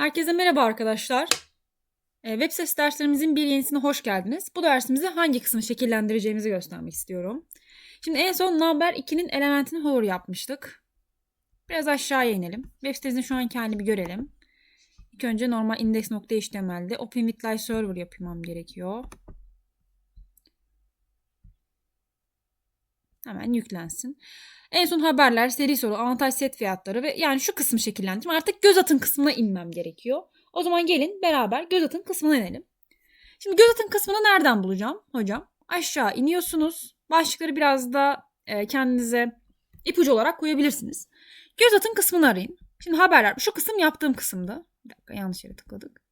Herkese merhaba arkadaşlar. Ee, web sitesi derslerimizin bir yenisine hoş geldiniz. Bu dersimizde hangi kısmı şekillendireceğimizi göstermek istiyorum. Şimdi en son Number 2'nin elementini hover yapmıştık. Biraz aşağıya inelim. Web sitemizin şu anki halini bir görelim. İlk önce normal index.html'de Open with Live Server yapmam gerekiyor. Hemen yüklensin. En son haberler, seri soru, avantaj set fiyatları ve yani şu kısmı şekillendirdim. Artık göz atın kısmına inmem gerekiyor. O zaman gelin beraber göz atın kısmına inelim. Şimdi göz atın kısmını nereden bulacağım hocam? Aşağı iniyorsunuz. Başlıkları biraz da e, kendinize ipucu olarak koyabilirsiniz. Göz atın kısmını arayın. Şimdi haberler şu kısım yaptığım kısımdı. Bir dakika yanlış yere tıkladık.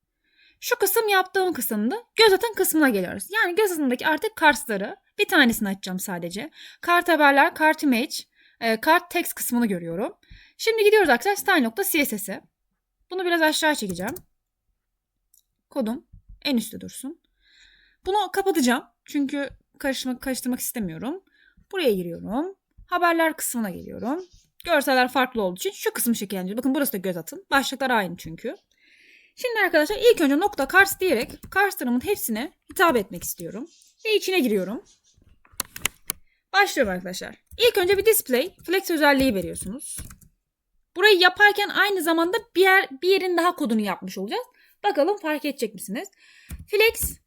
Şu kısım yaptığım kısımdı. Göz atın kısmına geliyoruz. Yani göz atındaki artık kartları bir tanesini açacağım sadece. Kart haberler, kart image, e, kart text kısmını görüyorum. Şimdi gidiyoruz arkadaşlar style.css'e. Bunu biraz aşağı çekeceğim. Kodum en üstte dursun. Bunu kapatacağım. Çünkü karıştırmak, karıştırmak istemiyorum. Buraya giriyorum. Haberler kısmına geliyorum. Görseller farklı olduğu için şu kısmı şekillendiriyorum. Bakın burası da göz atın. Başlıklar aynı çünkü. Şimdi arkadaşlar ilk önce nokta cars diyerek carslarımın hepsine hitap etmek istiyorum. Ve içine giriyorum. Başlıyorum arkadaşlar. İlk önce bir display flex özelliği veriyorsunuz. Burayı yaparken aynı zamanda bir, yer, bir yerin daha kodunu yapmış olacağız. Bakalım fark edecek misiniz? Flex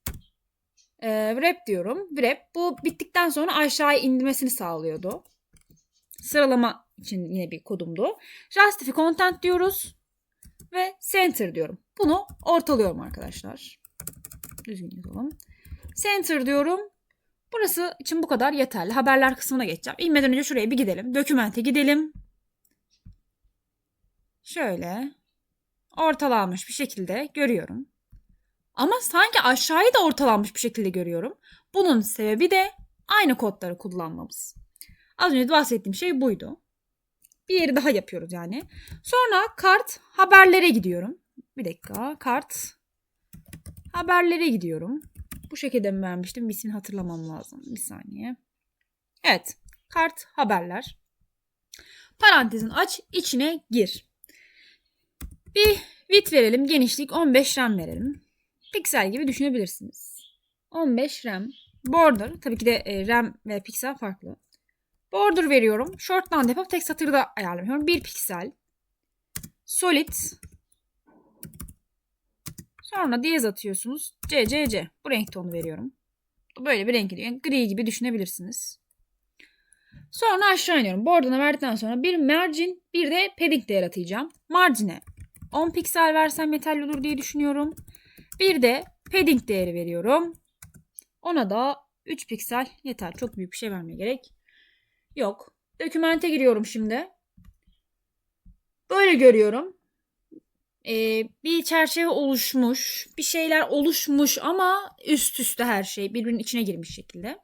e, wrap diyorum. Wrap bu bittikten sonra aşağıya indirmesini sağlıyordu. Sıralama için yine bir kodumdu. Justify content diyoruz. Ve center diyorum. Bunu ortalıyorum arkadaşlar. Düzgün yazalım. Center diyorum. Burası için bu kadar yeterli. Haberler kısmına geçeceğim. İnmeden önce şuraya bir gidelim. Dokümente gidelim. Şöyle ortalanmış bir şekilde görüyorum. Ama sanki aşağıyı da ortalanmış bir şekilde görüyorum. Bunun sebebi de aynı kodları kullanmamız. Az önce bahsettiğim şey buydu. Bir yeri daha yapıyoruz yani. Sonra kart haberlere gidiyorum. Bir dakika. Kart haberlere gidiyorum. Bu şekilde mi vermiştim? İsmini hatırlamam lazım. Bir saniye. Evet. Kart haberler. Parantezin aç. içine gir. Bir width verelim. Genişlik 15 RAM verelim. Piksel gibi düşünebilirsiniz. 15 RAM. Border. Tabii ki de e, RAM ve piksel farklı. Border veriyorum. Shortland yapıp tek satırda ayarlamıyorum. 1 piksel. Solid. Sonra diyez atıyorsunuz. CCC. Bu renk tonu veriyorum. Böyle bir renk geliyor. Gri gibi düşünebilirsiniz. Sonra aşağı iniyorum. Border'ına verdikten sonra bir margin bir de padding değer atayacağım. Margin'e 10 piksel versem yeterli olur diye düşünüyorum. Bir de padding değeri veriyorum. Ona da 3 piksel yeter. Çok büyük bir şey vermeye gerek yok. Dokümente giriyorum şimdi. Böyle görüyorum. Ee, bir çerçeve oluşmuş. Bir şeyler oluşmuş ama üst üste her şey birbirinin içine girmiş şekilde.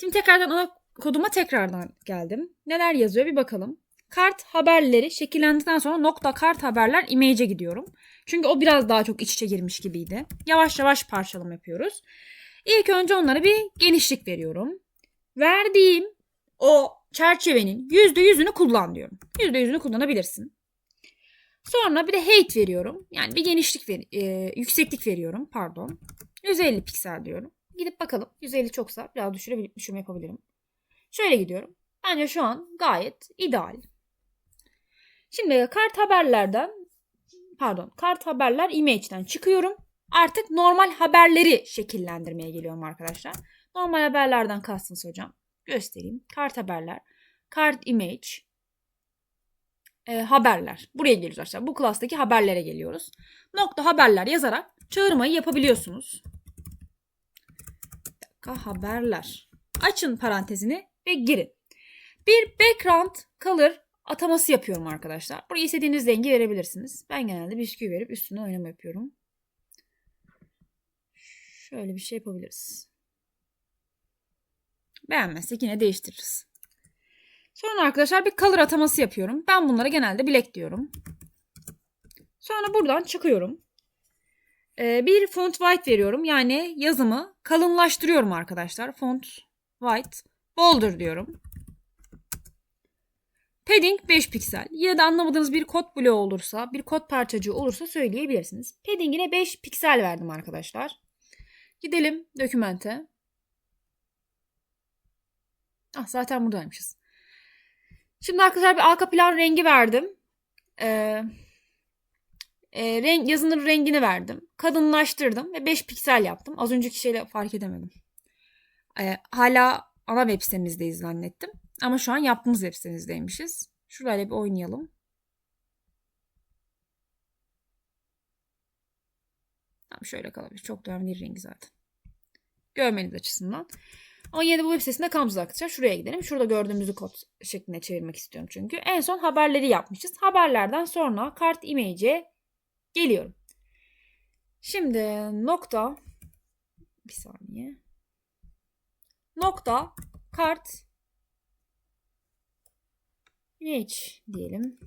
Şimdi tekrardan ana koduma tekrardan geldim. Neler yazıyor bir bakalım. Kart haberleri şekillendikten sonra nokta kart haberler image'e gidiyorum. Çünkü o biraz daha çok iç içe girmiş gibiydi. Yavaş yavaş parçalama yapıyoruz. İlk önce onlara bir genişlik veriyorum. Verdiğim o çerçevenin %100'ünü kullan diyorum. %100'ünü kullanabilirsin. Sonra bir de height veriyorum. Yani bir genişlik ver, e, yükseklik veriyorum. Pardon. 150 piksel diyorum. Gidip bakalım. 150 çoksa biraz düşürebilip düşürme yapabilirim. Şöyle gidiyorum. Bence şu an gayet ideal. Şimdi kart haberlerden pardon kart haberler image'den çıkıyorum. Artık normal haberleri şekillendirmeye geliyorum arkadaşlar. Normal haberlerden kastınız hocam. Göstereyim. Kart haberler. Kart image. E, haberler. Buraya geliyoruz arkadaşlar. Bu klastaki haberlere geliyoruz. Nokta haberler yazarak çağırmayı yapabiliyorsunuz. Dakika haberler. Açın parantezini ve girin. Bir background color ataması yapıyorum arkadaşlar. Buraya istediğiniz rengi verebilirsiniz. Ben genelde bisküvi verip üstüne oynama yapıyorum. Şöyle bir şey yapabiliriz. Beğenmezsek yine değiştiririz. Sonra arkadaşlar bir color ataması yapıyorum. Ben bunlara genelde black diyorum. Sonra buradan çıkıyorum. Ee, bir font white veriyorum. Yani yazımı kalınlaştırıyorum arkadaşlar. Font white bolder diyorum. Padding 5 piksel. Yine de anlamadığınız bir kod bloğu olursa, bir kod parçacığı olursa söyleyebilirsiniz. Padding'ine 5 piksel verdim arkadaşlar. Gidelim dokümente. Ah zaten buradaymışız. Şimdi arkadaşlar bir arka plan rengi verdim. Ee, e, renk, yazının rengini verdim. Kadınlaştırdım ve 5 piksel yaptım. Az önceki şeyle fark edemedim. Ee, hala ana web sitemizdeyiz zannettim. Ama şu an yaptığımız web sitemizdeymişiz. Şurayla bir oynayalım. Tamam şöyle kalabilir. Çok da önemli rengi zaten. Görmeniz açısından. Ama yine de bu web sitesinde Kamza'da aktaracağım. Şuraya gidelim. Şurada gördüğümüzü kod şeklinde çevirmek istiyorum çünkü. En son haberleri yapmışız. Haberlerden sonra kart image'e geliyorum. Şimdi nokta bir saniye. Nokta kart image diyelim.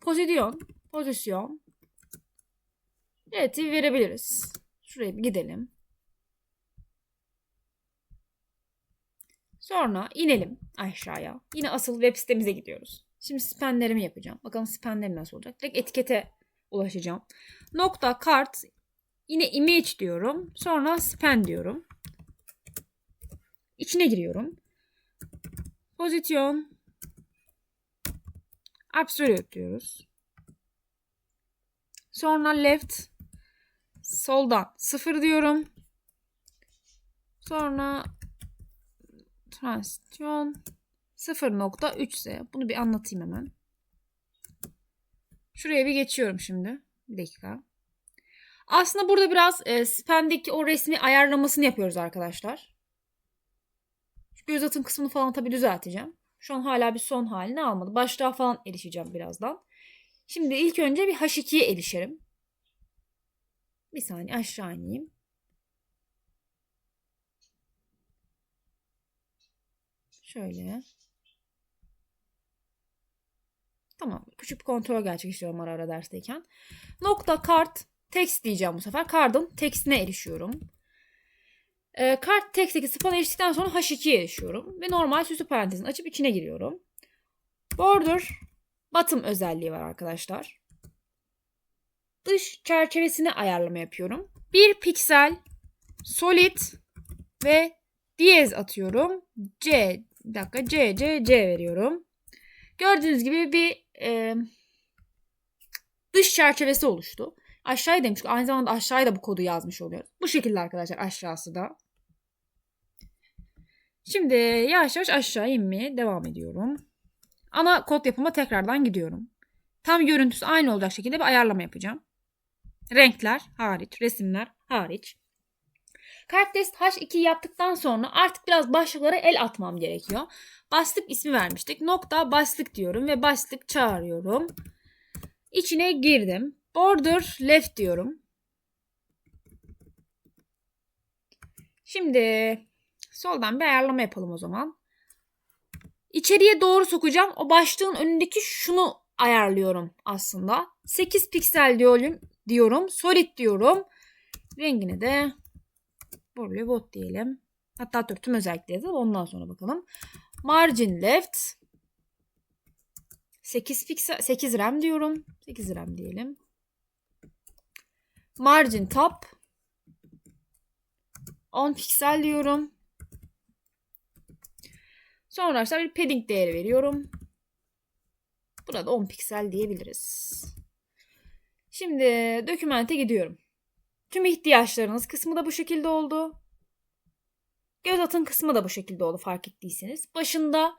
Pozisyon, pozisyon. Relative verebiliriz. Şuraya bir gidelim. Sonra inelim aşağıya. Yine asıl web sitemize gidiyoruz. Şimdi spenlerimi yapacağım. Bakalım spenlerim nasıl olacak. Direkt etikete ulaşacağım. Nokta kart yine image diyorum. Sonra span diyorum. İçine giriyorum. Pozisyon absolute diyoruz. Sonra left soldan 0 diyorum. Sonra transisyon 0.3 ise bunu bir anlatayım hemen. Şuraya bir geçiyorum şimdi. Bir dakika. Aslında burada biraz e, spendeki o resmi ayarlamasını yapıyoruz arkadaşlar. Şu göz atım kısmını falan tabii düzelteceğim. Şu an hala bir son halini almadı. Başlığa falan erişeceğim birazdan. Şimdi ilk önce bir H2'ye erişerim. Bir saniye aşağı ineyim. Şöyle. Tamam. Küçük bir kontrol gerçekleştiriyorum ara ara dersteyken. Nokta kart text diyeceğim bu sefer. Card'ın textine erişiyorum. E, kart text'teki span eriştikten sonra H2'ye erişiyorum. Ve normal süslü parantezini açıp içine giriyorum. Border bottom özelliği var arkadaşlar. Dış çerçevesini ayarlama yapıyorum. Bir piksel solid ve diyez atıyorum. C bir dakika C C C veriyorum. Gördüğünüz gibi bir e, dış çerçevesi oluştu. Aşağıya demiş. Aynı zamanda aşağıya da bu kodu yazmış oluyoruz. Bu şekilde arkadaşlar aşağısı da. Şimdi yavaş yavaş aşağı inmeye devam ediyorum. Ana kod yapıma tekrardan gidiyorum. Tam görüntüsü aynı olacak şekilde bir ayarlama yapacağım. Renkler hariç, resimler hariç. Karakterist H2 yaptıktan sonra artık biraz başlıklara el atmam gerekiyor. Başlık ismi vermiştik. Nokta başlık diyorum ve başlık çağırıyorum. İçine girdim. Border left diyorum. Şimdi soldan bir ayarlama yapalım o zaman. İçeriye doğru sokacağım. O başlığın önündeki şunu ayarlıyorum aslında. 8 piksel diyorum. diyorum. Solid diyorum. Rengini de Borlu bot diyelim. Hatta dur tüm özellikleri yazalım. Ondan sonra bakalım. Margin left. 8 piksel 8 RAM diyorum. 8 RAM diyelim. Margin top 10 piksel diyorum. Sonra arkadaşlar bir padding değeri veriyorum. Burada 10 piksel diyebiliriz. Şimdi dokümente gidiyorum. Tüm ihtiyaçlarınız kısmı da bu şekilde oldu. Göz atın kısmı da bu şekilde oldu fark ettiyseniz. Başında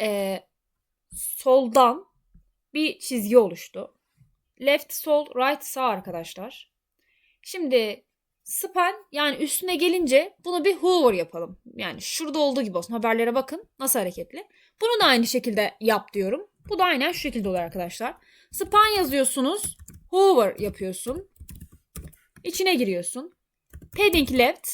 e, soldan bir çizgi oluştu. Left, sol, right, sağ arkadaşlar. Şimdi span yani üstüne gelince bunu bir hover yapalım. Yani şurada olduğu gibi olsun. Haberlere bakın nasıl hareketli. Bunu da aynı şekilde yap diyorum. Bu da aynen şu şekilde oluyor arkadaşlar. Span yazıyorsunuz. Hover yapıyorsun. İçine giriyorsun. Padding left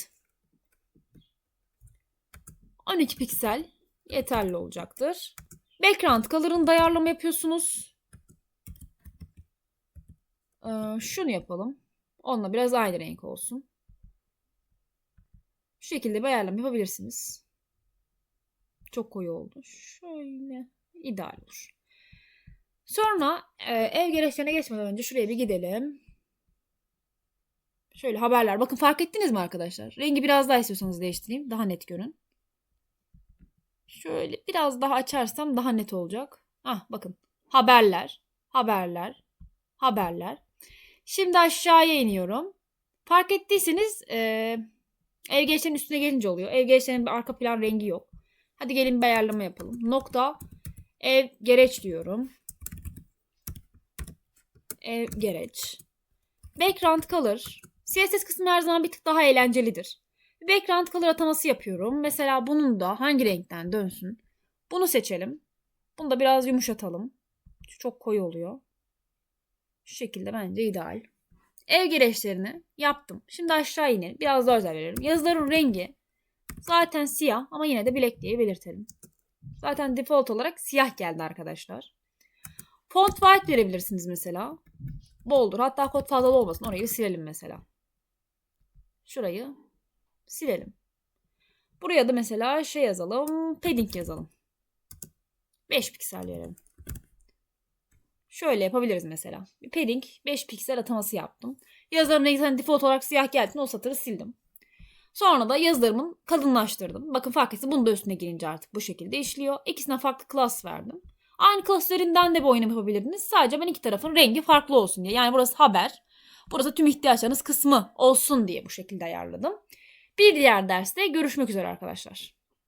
12 piksel yeterli olacaktır. Background color'ını da ayarlama yapıyorsunuz. Ee, şunu yapalım. Onunla biraz aynı renk olsun. Şu şekilde bir ayarlama yapabilirsiniz. Çok koyu oldu. Şöyle ideal olur. Sonra e, ev gereçlerine geçmeden önce şuraya bir gidelim. Şöyle haberler. Bakın fark ettiniz mi arkadaşlar? Rengi biraz daha istiyorsanız değiştireyim. Daha net görün. Şöyle biraz daha açarsam daha net olacak. Ah bakın. Haberler. Haberler. Haberler. Şimdi aşağıya iniyorum. Fark ettiyseniz e, ev gereçlerinin üstüne gelince oluyor. Ev gereçlerinin bir arka plan rengi yok. Hadi gelin bir ayarlama yapalım. Nokta ev gereç diyorum. Ev gereç. Background color. CSS kısmı her zaman bir tık daha eğlencelidir. Bir background color ataması yapıyorum. Mesela bunun da hangi renkten dönsün? Bunu seçelim. Bunu da biraz yumuşatalım. Çok koyu oluyor. Şu şekilde bence ideal. Ev gereçlerini yaptım. Şimdi aşağı inelim. Biraz daha özel verelim. Yazıların rengi zaten siyah ama yine de black diye belirtelim. Zaten default olarak siyah geldi arkadaşlar. Font white verebilirsiniz mesela. Boldur. Hatta kod fazlalı olmasın. Orayı silelim mesela. Şurayı silelim. Buraya da mesela şey yazalım. Padding yazalım. 5 piksel verelim. Şöyle yapabiliriz mesela. Bir padding 5 piksel ataması yaptım. Yazıların rengi zaten default olarak siyah geldi. O satırı sildim. Sonra da yazılarımın kalınlaştırdım. Bakın fark etsin bunu da üstüne gelince artık bu şekilde işliyor. İkisine farklı class verdim. Aynı class üzerinden de bir oynama yapabilirdiniz. Sadece ben iki tarafın rengi farklı olsun diye. Yani burası haber. Burası tüm ihtiyaçlarınız kısmı olsun diye bu şekilde ayarladım. Bir diğer derste görüşmek üzere arkadaşlar.